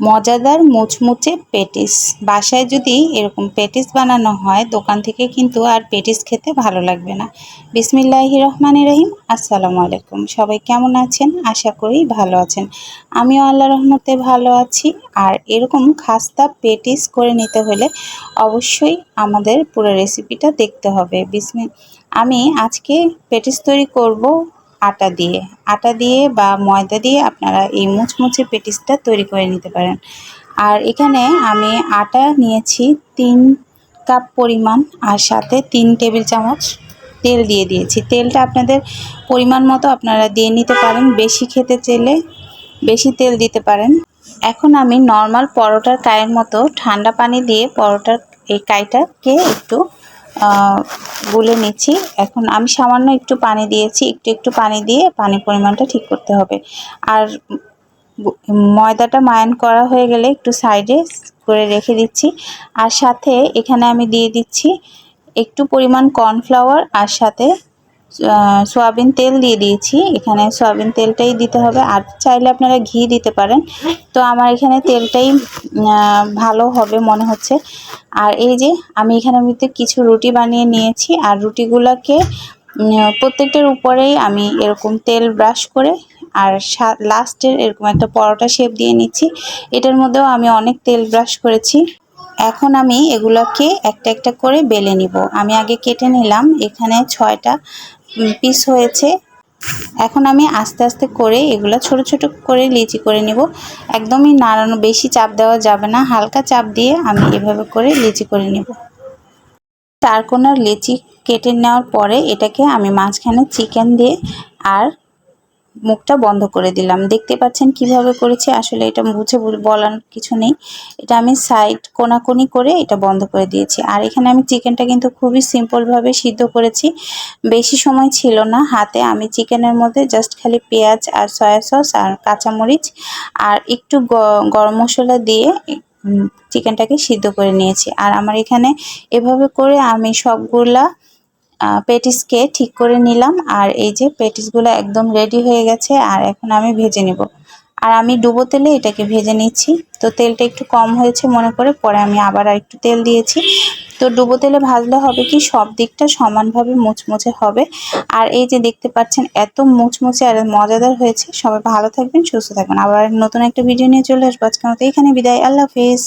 মজাদার মুচমুচে পেটিস। বাসায় যদি এরকম পেটিস বানানো হয়, দোকান থেকে কিন্তু আর পেটিস খেতে ভালো লাগবে না। বিসমিল্লাহি রহমান রহিম, আসসালামু আলাইকুম। সবাই কেমন আছেন? আশা করি ভালো আছেন। আমিও আল্লাহ রহমতে ভালো আছি। আর এরকম খাস্তা পেটিস করে নিতে হলে অবশ্যই আমাদের পুরো রেসিপিটা দেখতে হবে। বিসমি আমি আজকে পেটিস তৈরি করব আটা দিয়ে। আটা দিয়ে বা ময়দা দিয়ে আপনারা এই মুচমুচে পেটিসটা তৈরি করে নিতে পারেন। আর এখানে আমি আটা নিয়েছি তিন কাপ পরিমাণ আর সাথে তিন টেবিল চামচ তেল দিয়ে দিয়েছি। তেলটা আপনাদের পরিমাণ মতো আপনারা দিয়ে নিতে পারেন, বেশি খেতে চাইলে বেশি তেল দিতে পারেন। এখন আমি নর্মাল পরোটার কায়ের মতো ঠান্ডা পানি দিয়ে পরোটার এই কাইটাকে একটু গুলে নিচ্ছি। এখন আমি সামান্য একটু পানি দিয়েছি, একটু একটু পানি দিয়ে পানির পরিমাণটা ঠিক করতে হবে। আর ময়দাটা মায়ান করা হয়ে গেলে একটু সাইডে করে রেখে দিচ্ছি। আর সাথে এখানে আমি দিয়ে দিচ্ছি একটু পরিমাণ কর্নফ্লাওয়ার আর সাথে সয়াবিন তেল দিয়ে দিয়েছি। এখানে সয়াবিন তেলটাই দিতে হবে। আর চাইলে আপনারা ঘি দিতে পারেন। তো আমার এখানে তেলটাই ভালো হবে মনে হচ্ছে। আর এই যে, আমি এখানে ভিতরে কিছু রুটি বানিয়ে নিয়েছি। আর রুটিগুলোকে প্রত্যেকটার উপরেই আমি এরকম তেল ব্রাশ করে, আর লাস্টের এরকম একটা পরোটা শেপ দিয়ে নিচ্ছি। এটার মধ্যেও আমি অনেক তেল ব্রাশ করেছি। এখন আমি এগুলোকে একটা একটা করে বেলে নিব। আমি আগে কেটে নিলাম। এখানে ছয়টা পিস হয়েছে। এখন আমি আস্তে আস্তে করে এগুলো ছোট ছোট করে লিচি করে নিব। একদমই নাড়ানো, বেশি চাপ দেওয়া যাবে না। হালকা চাপ দিয়ে আমি এভাবে করে লিচি করে নিব। চার কোনার লিচি কেটে নেওয়ার পরে এটাকে আমি মাঝখানে চিকেন দিয়ে আর মুখটা বন্ধ করে দিলাম। দেখতে পাচ্ছেন কীভাবে করেছি? আসলে এটা বুঝে বলার কিছু নেই। এটা আমি সাইড কোনাকুনি করে এটা বন্ধ করে দিয়েছি। আর এখানে আমি চিকেনটা কিন্তু খুবই সিম্পলভাবে সিদ্ধ করেছি। বেশি সময় ছিল না হাতে। আমি চিকেনের মধ্যে জাস্ট খালি পেঁয়াজ আর সয়া সস আর কাঁচামরিচ আর একটু গরম মশলা দিয়ে চিকেনটাকে সিদ্ধ করে নিয়েছি। আর আমার এখানে এভাবে করে আমি সবগুলা পেটিসকে ঠিক করে নিলাম। আর এই যে পেটিসগুলো একদম রেডি হয়ে গেছে, আর এখন আমি ভেজে নেব। আর আমি ডুবো তেলে এটাকে ভেজে নিচ্ছি। তো তেলটা একটু কম হয়েছে মনে করে, পরে আমি আবার আর একটু তেল দিয়েছি। তো ডুবো তেলে ভাজলে হবে কি, সব দিকটা সমানভাবে মুচমুচে হবে। আর এই যে দেখতে পাচ্ছেন, এত মুচমুচে আর মজাদার হয়েছে। সবাই ভালো থাকবেন, সুস্থ থাকবেন। আবার নতুন একটা ভিডিও নিয়ে চলে আসব। আজকের মতো এখানে বিদায়। আল্লাহ হাফিজ।